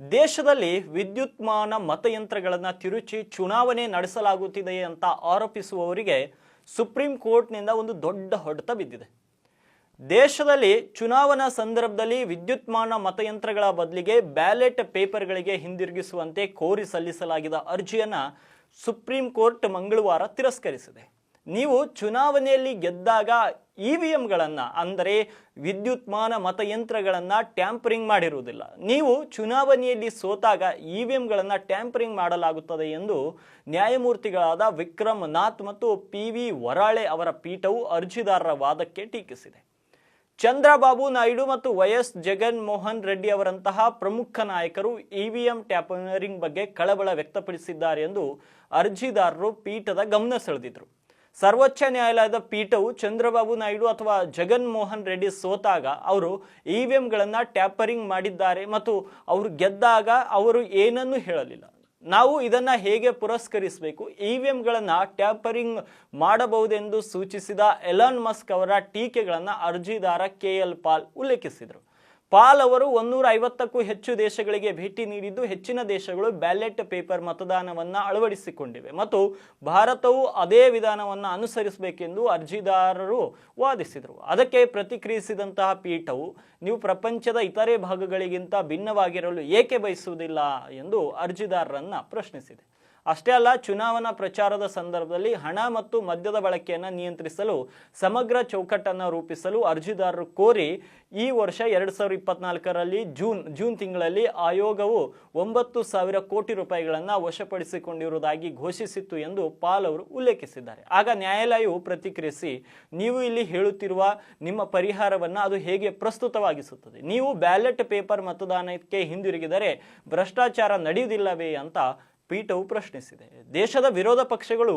ದೇಶದಲ್ಲಿ ವಿದ್ಯುತ್ಮಾನ ಮತಯಂತ್ರಗಳನ್ನು ತಿರುಚಿ ಚುನಾವಣೆ ನಡೆಸಲಾಗುತ್ತಿದೆ ಅಂತ ಆರೋಪಿಸುವವರಿಗೆ ಸುಪ್ರೀಂ ಕೋರ್ಟ್ನಿಂದ ಒಂದು ದೊಡ್ಡ ಹೊಡೆತ ಬಿದ್ದಿದೆ. ದೇಶದಲ್ಲಿ ಚುನಾವಣಾ ಸಂದರ್ಭದಲ್ಲಿ ವಿದ್ಯುತ್ಮಾನ ಮತಯಂತ್ರಗಳ ಬದಲಿಗೆ ಬ್ಯಾಲೆಟ್ ಪೇಪರ್ಗಳಿಗೆ ಹಿಂದಿರುಗಿಸುವಂತೆ ಕೋರಿ ಸಲ್ಲಿಸಲಾಗಿದ್ದ ಅರ್ಜಿಯನ್ನು ಸುಪ್ರೀಂ ಕೋರ್ಟ್ ಮಂಗಳವಾರ ತಿರಸ್ಕರಿಸಿದೆ. ನೀವು ಚುನಾವಣೆಯಲ್ಲಿ ಗೆದ್ದಾಗ ಇ ವಿ ಎಂಗಳನ್ನು ಅಂದರೆ ವಿದ್ಯುತ್ಮಾನ ಮತಯಂತ್ರಗಳನ್ನು ಟ್ಯಾಂಪರಿಂಗ್ ಮಾಡಿರುವುದಿಲ್ಲ. ನೀವು ಚುನಾವಣೆಯಲ್ಲಿ ಸೋತಾಗ ಇ ವಿ ಎಂಗಳನ್ನು ಟ್ಯಾಂಪರಿಂಗ್ ಮಾಡಲಾಗುತ್ತದೆ ಎಂದು ನ್ಯಾಯಮೂರ್ತಿಗಳಾದ ವಿಕ್ರಮ್ ನಾಥ್ ಮತ್ತು ಪಿ ವಿ ವರಾಳೆ ಅವರ ಪೀಠವು ಅರ್ಜಿದಾರರ ವಾದಕ್ಕೆ ಟೀಕಿಸಿದೆ. ಚಂದ್ರಬಾಬು ನಾಯ್ಡು ಮತ್ತು ವೈ ಎಸ್ ಜಗನ್ಮೋಹನ್ ರೆಡ್ಡಿ ಅವರಂತಹ ಪ್ರಮುಖ ನಾಯಕರು ಇವಿಎಂ ಟ್ಯಾಪರಿಂಗ್ ಬಗ್ಗೆ ಕಳವಳ ವ್ಯಕ್ತಪಡಿಸಿದ್ದಾರೆ ಎಂದು ಅರ್ಜಿದಾರರು ಪೀಠದ ಗಮನ ಸೆಳೆದಿದ್ರು. ಸರ್ವೋಚ್ಚ ನ್ಯಾಯಾಲಯದ ಪೀಠವು ಚಂದ್ರಬಾಬು ನಾಯ್ಡು ಅಥವಾ ಜಗನ್ ಮೋಹನ್ ರೆಡ್ಡಿ ಸೋತಾಗ ಅವರು ಇ ವಿ ಎಮ್ಗಳನ್ನು ಟ್ಯಾಪರಿಂಗ್ ಮಾಡಿದ್ದಾರೆ ಮತ್ತು ಅವರು ಗೆದ್ದಾಗ ಅವರು ಏನನ್ನೂ ಹೇಳಲಿಲ್ಲ. ನಾವು ಇದನ್ನು ಹೇಗೆ ಪುರಸ್ಕರಿಸಬೇಕು? ಇ ವಿ ಎಂಗಳನ್ನು ಟ್ಯಾಪರಿಂಗ್ ಮಾಡಬಹುದೆಂದು ಸೂಚಿಸಿದ ಎಲಾನ್ ಮಸ್ಕ್ ಅವರ ಟೀಕೆಗಳನ್ನು ಅರ್ಜಿದಾರ ಕೆ ಎಲ್ ಪಾಲ್ ಉಲ್ಲೇಖಿಸಿದರು. ಪಾಲ್ ಅವರು ಒಂದೂರ ಐವತ್ತಕ್ಕೂ ಹೆಚ್ಚು ದೇಶಗಳಿಗೆ ಭೇಟಿ ನೀಡಿದ್ದು ಹೆಚ್ಚಿನ ದೇಶಗಳು ಬ್ಯಾಲೆಟ್ ಪೇಪರ್ ಮತದಾನವನ್ನು ಅಳವಡಿಸಿಕೊಂಡಿವೆ. ಮತ್ತು ಭಾರತವು ಅದೇ ವಿಧಾನವನ್ನು ಅನುಸರಿಸಬೇಕೆಂದು ಅರ್ಜಿದಾರರು ವಾದಿಸಿದರು. ಅದಕ್ಕೆ ಪ್ರತಿಕ್ರಿಯಿಸಿದಂತಹ ಪೀಠವು, ನೀವು ಪ್ರಪಂಚದ ಇತರೆ ಭಾಗಗಳಿಗಿಂತ ಭಿನ್ನವಾಗಿರಲು ಏಕೆ ಬಯಸುವುದಿಲ್ಲ? ಎಂದು ಅರ್ಜಿದಾರರನ್ನು ಪ್ರಶ್ನಿಸಿದೆ. ಅಷ್ಟೇ ಅಲ್ಲ, ಚುನಾವಣಾ ಪ್ರಚಾರದ ಸಂದರ್ಭದಲ್ಲಿ ಹಣ ಮತ್ತು ಮದ್ಯದ ಬಳಕೆಯನ್ನು ನಿಯಂತ್ರಿಸಲು, ಸಮಗ್ರ ಚೌಕಟ್ಟನ್ನು ರೂಪಿಸಲು ಅರ್ಜಿದಾರರು ಕೋರಿ ಈ ವರ್ಷ ಎರಡು ಸಾವಿರದ ಇಪ್ಪತ್ನಾಲ್ಕರಲ್ಲಿ ಜೂನ್ ಜೂನ್ ತಿಂಗಳಲ್ಲಿ ಆಯೋಗವು ಒಂಬತ್ತು ಸಾವಿರ ಕೋಟಿ ರೂಪಾಯಿಗಳನ್ನು ವಶಪಡಿಸಿಕೊಂಡಿರುವುದಾಗಿ ಘೋಷಿಸಿತ್ತು ಎಂದು ಪಾಲ್ ಅವರು ಉಲ್ಲೇಖಿಸಿದ್ದಾರೆ. ಆಗ ನ್ಯಾಯಾಲಯವು ಪ್ರತಿಕ್ರಿಯಿಸಿ, ನೀವು ಇಲ್ಲಿ ಹೇಳುತ್ತಿರುವ ನಿಮ್ಮ ಪರಿಹಾರವನ್ನು ಅದು ಹೇಗೆ ಪ್ರಸ್ತುತವಾಗಿಸುತ್ತದೆ? ನೀವು ಬ್ಯಾಲೆಟ್ ಪೇಪರ್ ಮತದಾನಕ್ಕೆ ಹಿಂದಿರುಗಿದರೆ ಭ್ರಷ್ಟಾಚಾರ ನಡೆಯುವುದಿಲ್ಲವೇ? ಅಂತ ಪೀಠವು ಪ್ರಶ್ನಿಸಿದೆ. ದೇಶದ ವಿರೋಧ ಪಕ್ಷಗಳು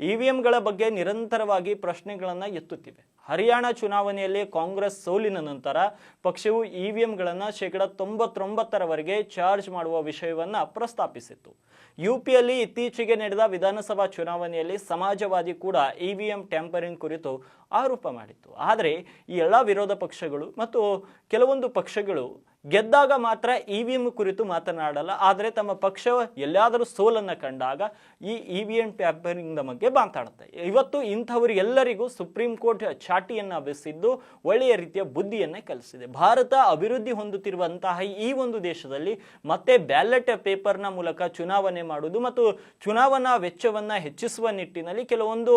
ಇ ವಿ ಎಂಗಳ ಬಗ್ಗೆ ನಿರಂತರವಾಗಿ ಪ್ರಶ್ನೆಗಳನ್ನು ಎತ್ತುತ್ತಿವೆ. ಹರಿಯಾಣ ಚುನಾವಣೆಯಲ್ಲಿ ಕಾಂಗ್ರೆಸ್ ಸೋಲಿನ ನಂತರ ಪಕ್ಷವು ಇ ವಿ ಎಂಗಳನ್ನು ಶೇಕಡ ತೊಂಬತ್ತೊಂಬತ್ತರವರೆಗೆ ಚಾರ್ಜ್ ಮಾಡುವ ವಿಷಯವನ್ನು ಪ್ರಸ್ತಾಪಿಸಿತ್ತು. ಯು ಪಿಯಲ್ಲಿ ಇತ್ತೀಚೆಗೆ ನಡೆದ ವಿಧಾನಸಭಾ ಚುನಾವಣೆಯಲ್ಲಿ ಸಮಾಜವಾದಿ ಕೂಡ ಇ ವಿ ಎಂ ಟ್ಯಾಂಪರಿಂಗ್ ಕುರಿತು ಆರೋಪ ಮಾಡಿತ್ತು. ಆದರೆ ಈ ಎಲ್ಲ ವಿರೋಧ ಪಕ್ಷಗಳು ಮತ್ತು ಕೆಲವೊಂದು ಪಕ್ಷಗಳು ಗೆದ್ದಾಗ ಮಾತ್ರ ಇ ವಿ ಎಂ ಕುರಿತು ಮಾತನಾಡಲ್ಲ, ಆದರೆ ತಮ್ಮ ಪಕ್ಷ ಎಲ್ಲಾದರೂ ಸೋಲನ್ನು ಕಂಡಾಗ ಈ ಇ ವಿ ಎಂ ಟ್ಯಾಪರಿಂಗ್ ಬಗ್ಗೆ ಮಾತಾಡುತ್ತೆ. ಇವತ್ತು ಇಂಥವರಿಗೆಲ್ಲರಿಗೂ ಸುಪ್ರೀಂ ಕೋರ್ಟ್ ಚಾಟಿಯನ್ನು ಬಿಸಿದ್ದು ಒಳ್ಳೆಯ ರೀತಿಯ ಬುದ್ಧಿಯನ್ನೇ ಕಲಿಸಿದೆ. ಭಾರತ ಅಭಿವೃದ್ಧಿ ಹೊಂದುತ್ತಿರುವಂತಹ ಈ ಒಂದು ದೇಶದಲ್ಲಿ ಮತ್ತೆ ಬ್ಯಾಲೆಟ್ ಪೇಪರ್ನ ಮೂಲಕ ಚುನಾವಣೆ ಮಾಡುವುದು ಮತ್ತು ಚುನಾವಣಾ ವೆಚ್ಚವನ್ನು ಹೆಚ್ಚಿಸುವ ನಿಟ್ಟಿನಲ್ಲಿ ಕೆಲವೊಂದು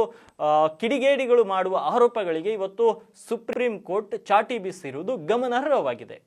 ಕಿಡಿಗೇಡಿಗಳು ಮಾಡುವ ಆರೋಪಗಳಿಗೆ ಇವತ್ತು ಸುಪ್ರೀಂ ಕೋರ್ಟ್ ಚಾಟಿ ಬೀಸಿರುವುದು ಗಮನಾರ್ಹವಾಗಿದೆ.